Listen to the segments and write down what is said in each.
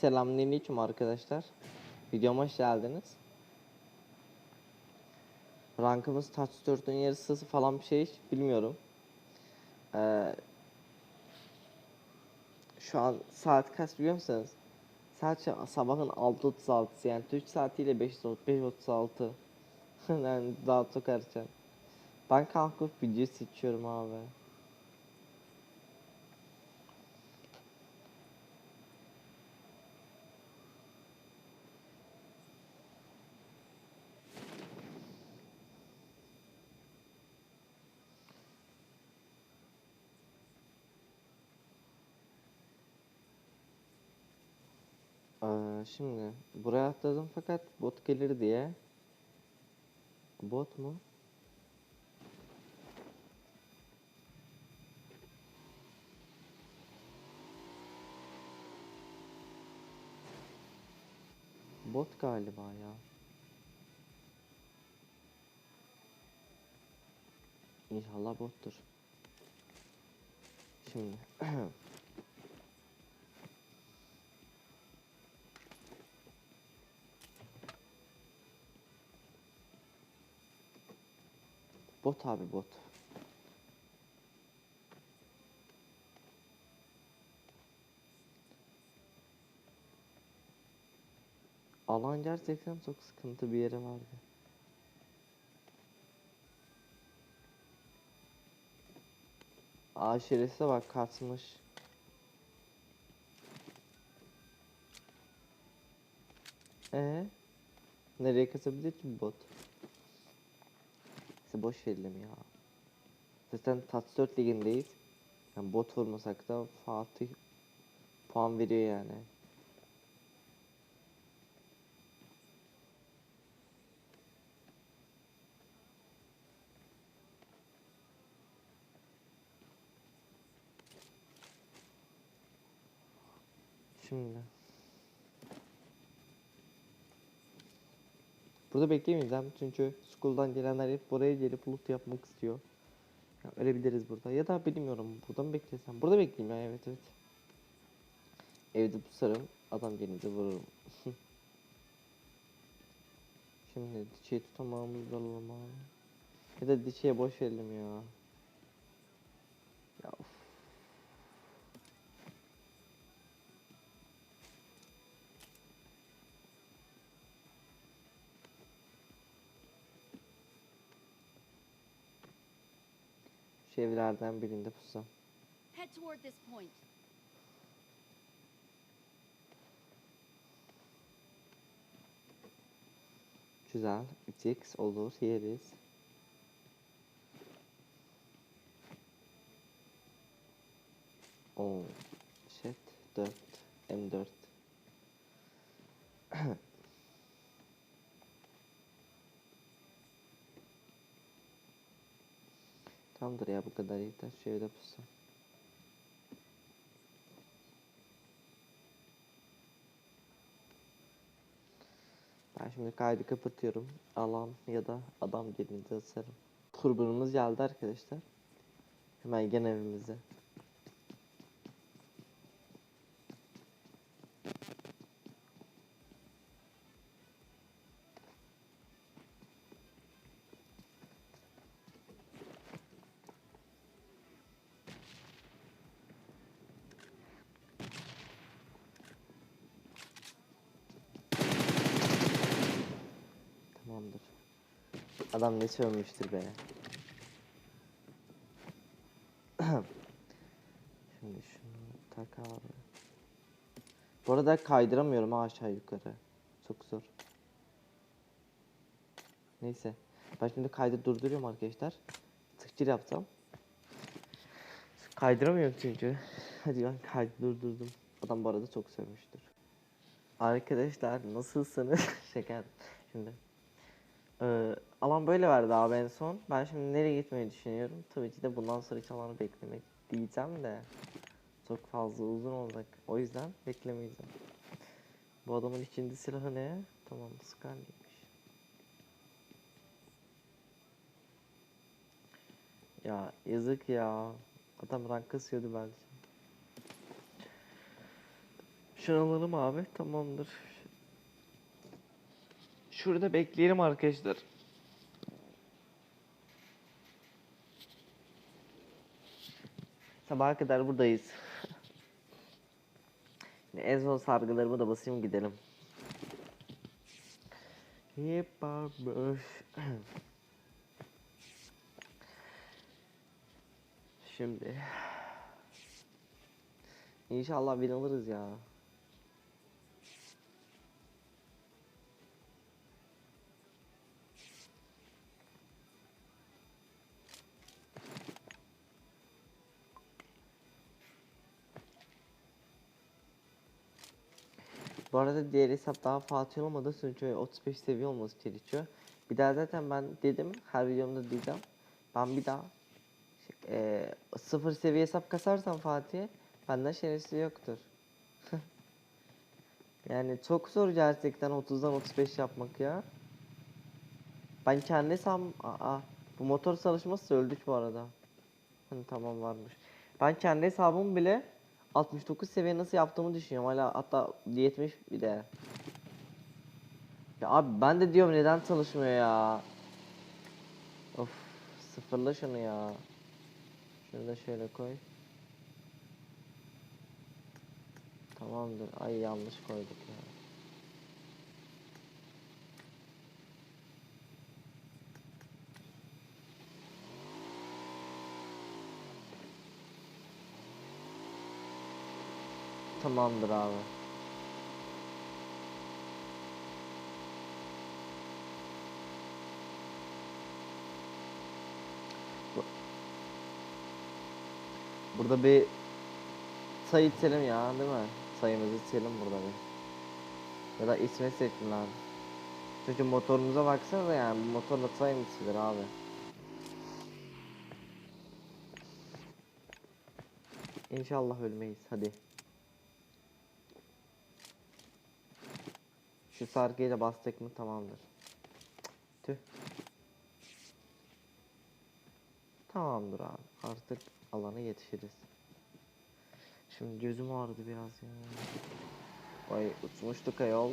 Selamünaleyküm arkadaşlar. Videoma hoş geldiniz. Rankımız Touch 4'ün yarısı falan bir şey hiç bilmiyorum. Ee, şu an saat kaç biliyor musunuz? Saat sabahın 6.36'sı yani Türk saatiyle 5.36. yani daha çok erken. Ben kalkıp video seçiyorum abi. Şimdi buraya atladım fakat bot gelir diye. Bot mu? Bot galiba ya. İnşallah bottur. Şimdi bot abi bot. Alan gerçekten çok sıkıntı bir yere vardı. Aşiresi bak kaçmış. Ee, nereye kaçabilir ki bot? İşte boş verelim ya. Zaten Tats 4 ligindeyiz. Yani bot vurmasak da Fatih puan veriyor yani. Şimdi. Burada bekleyemeyeceğim çünkü school'dan gelenler hep buraya gelip loot yapmak istiyor. Ya ölebiliriz burada ya da bilmiyorum burada mı beklesem? Burada bekleyeyim ya evet evet. Evde pusarım adam gelince vururum. Şimdi dişeyi tutamağımız alalım abi. Ya da dişeye boş verelim ya. Ya of. Şu evlerden birinde pusam. Head toward this point. Güzel. 3x olur yeriz. Oh shit 4 M4 Tamamdır ya bu kadar yeter. Evde pusu. Ben şimdi kaydı kapatıyorum. Alan ya da adam gelince asarım. Kurbanımız geldi arkadaşlar. Hemen gene evimize. Tamamdır. Adam ne sövmüştür be. Şimdi şunu tak abi. Bu arada kaydıramıyorum aşağı yukarı. Çok zor. Neyse. Ben şimdi kaydı durduruyorum arkadaşlar. Tıkçır yapacağım. Kaydıramıyorum çünkü. Hadi ben kaydı durdurdum. Adam bu arada çok sövmüştür. Arkadaşlar nasılsınız? Şeker. Şimdi ee, alan böyle verdi abi en son. Ben şimdi nereye gitmeyi düşünüyorum? Tabii ki de bundan sonra hiç alanı beklemek diyeceğim de çok fazla uzun olacak. O yüzden beklemeyeceğim. Bu adamın ikinci silahı ne? Tamam Scarlet'miş. Ya yazık ya. Adam rank kasıyordu belki. Şunu alalım abi. Tamamdır. Şurada bekleyelim arkadaşlar. Sabaha kadar buradayız. En son sargılarımı da basayım gidelim. Yaparmış. Şimdi İnşallah win alırız ya. Bu arada diğer hesap daha Fatih olmadı çünkü 35 seviye olması gerekiyor. Bir daha zaten ben dedim her videomda diyeceğim. Ben bir daha eee, sıfır seviye hesap kasarsam Fatih'e benden şerefsiz yoktur. yani çok zor gerçekten 30'dan 35 yapmak ya. Ben kendi hesabım... Aa, bu motor çalışması öldük bu arada. Hı, tamam varmış. Ben kendi hesabımı bile 69 seviye nasıl yaptığımı düşünüyorum. Hala hatta 70 bir de. Ya abi ben de diyorum neden çalışmıyor ya. Of sıfırla şunu ya. Şunu da şöyle koy. Tamamdır. Ay yanlış koyduk ya. Tamamdır abi. Bu- Burada bir sayı içelim ya değil mi? Sayımızı içelim burada bir. Ya da ismi seçin abi. Çünkü motorumuza baksana yani bu motorla sayı mı içilir abi? İnşallah ölmeyiz hadi. Şu sargıyı da bastık mı tamamdır. Tüh. Tamamdır abi. Artık alana yetişiriz. Şimdi gözüm ağrıdı biraz ya. Vay uçmuştuk ayol.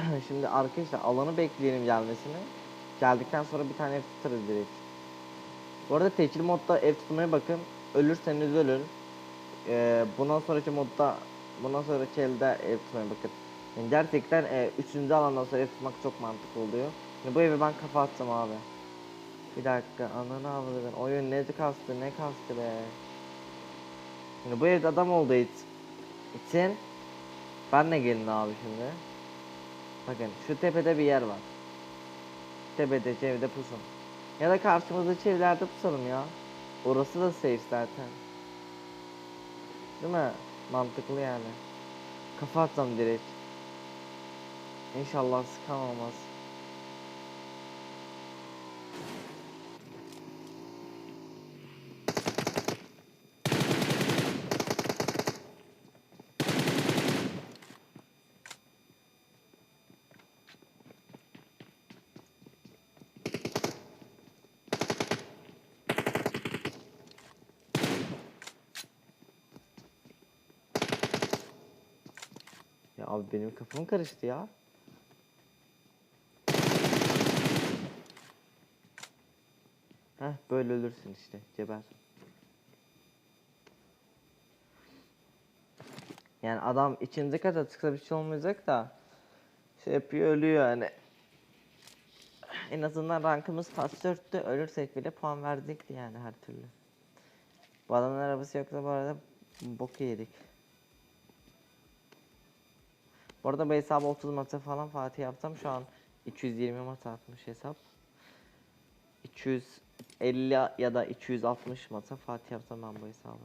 Şimdi arkadaşlar alanı bekleyelim gelmesini. Geldikten sonra bir tane ev tutarız direkt. Bu arada tekil modda ev tutmaya bakın. Ölürseniz ölün. Ee, bundan sonraki modda bundan sonraki elde ev tutmaya bakın. Yani gerçekten e, üçüncü alandan sonra ev tutmak çok mantıklı oluyor. Şimdi bu evi ben kafa attım abi. Bir dakika ananı avladım. Oyun ne kastı ne kastı be. Şimdi bu evde adam olduğu için ben de gelin abi şimdi. Bakın şu tepede bir yer var. Tepede evde pusun. Ya da karşımızdaki evlerde pusalım ya. Orası da safe zaten. Değil mi? Mantıklı yani. Kafa atsam direkt. İnşallah sıkan olmaz. Ya abi benim kafam karıştı ya. Heh böyle ölürsün işte geber. Yani adam ikinci kata çıksa bir şey olmayacak da şey yapıyor ölüyor yani. En azından rankımız tas 4'tü ölürsek bile puan verecekti yani her türlü. Bu adamın arabası yoksa bu arada boku yedik. Bu arada bu hesabı 30 maça falan Fatih yapsam şu an 220 maç atmış hesap. 250 ya da 260 maça Fatih yapsam ben bu hesabı.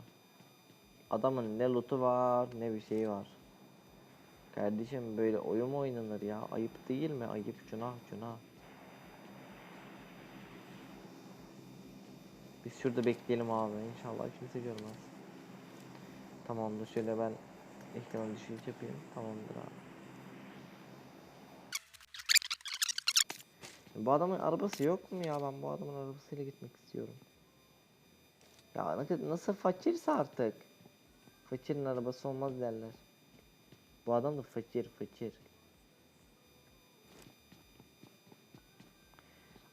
Adamın ne loot'u var ne bir şeyi var. Kardeşim böyle oyun mu oynanır ya? Ayıp değil mi? Ayıp günah günah. Biz şurada bekleyelim abi. İnşallah kimse görmez. Tamamdır. Şöyle ben ekran düşürücü yapayım. Tamamdır abi. Bu adamın arabası yok mu ya? Ben bu adamın arabasıyla gitmek istiyorum. Ya nasıl fakirse artık. Fakirin arabası olmaz derler. Bu adam da fakir fakir.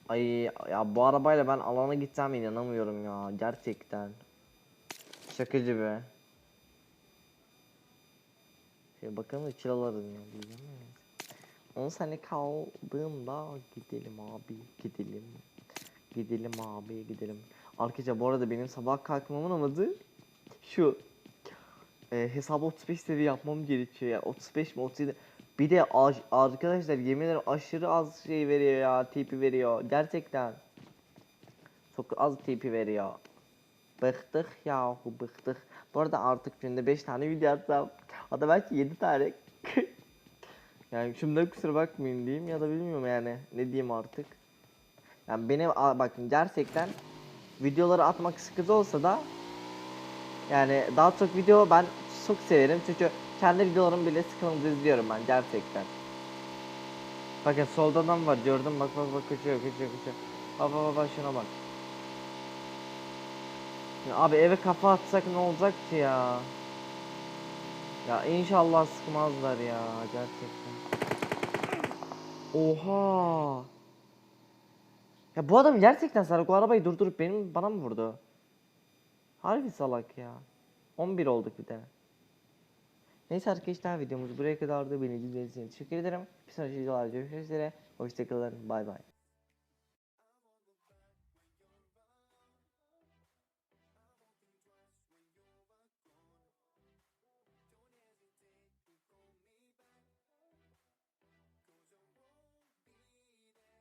Ay ya bu arabayla ben alana gitsem inanamıyorum ya gerçekten. Şakacı be. Şöyle bakalım da kiralarım ya diyeceğim ya. 10 sene kaldığında gidelim abi gidelim. Gidelim abi gidelim. Arkadaşlar bu arada benim sabah kalkmamın amacı şu. E, hesabı 35 seviye yapmam gerekiyor ya. 35 mi 37. Bir de arkadaşlar yemin ederim aşırı az şey veriyor ya. TP veriyor. Gerçekten. Çok az TP veriyor. Bıktık ya bıktık. Bu arada artık günde 5 tane video atsam. Hatta belki 7 tane. yani şundan kusura bakmayın diyeyim ya da bilmiyorum yani. Ne diyeyim artık. Yani benim bakın gerçekten videoları atmak sıkıntı olsa da yani daha çok video ben çok severim çünkü kendi videolarımı bile sıkılınca izliyorum ben gerçekten. Bakın solda adam var gördüm bak bak bak kaçıyor kaçıyor kaçıyor. Bak bak, bak şuna bak. Ya abi eve kafa atsak ne olacak ki ya? Ya inşallah sıkmazlar ya gerçekten. Oha. Ya bu adam gerçekten salak o arabayı durdurup benim bana mı vurdu? Harbi salak ya. 11 olduk bir de. Neyse arkadaşlar videomuz buraya kadardı. Beni izlediğiniz için teşekkür ederim. Bir sonraki videolarda görüşmek üzere. Hoşçakalın. Bay bay.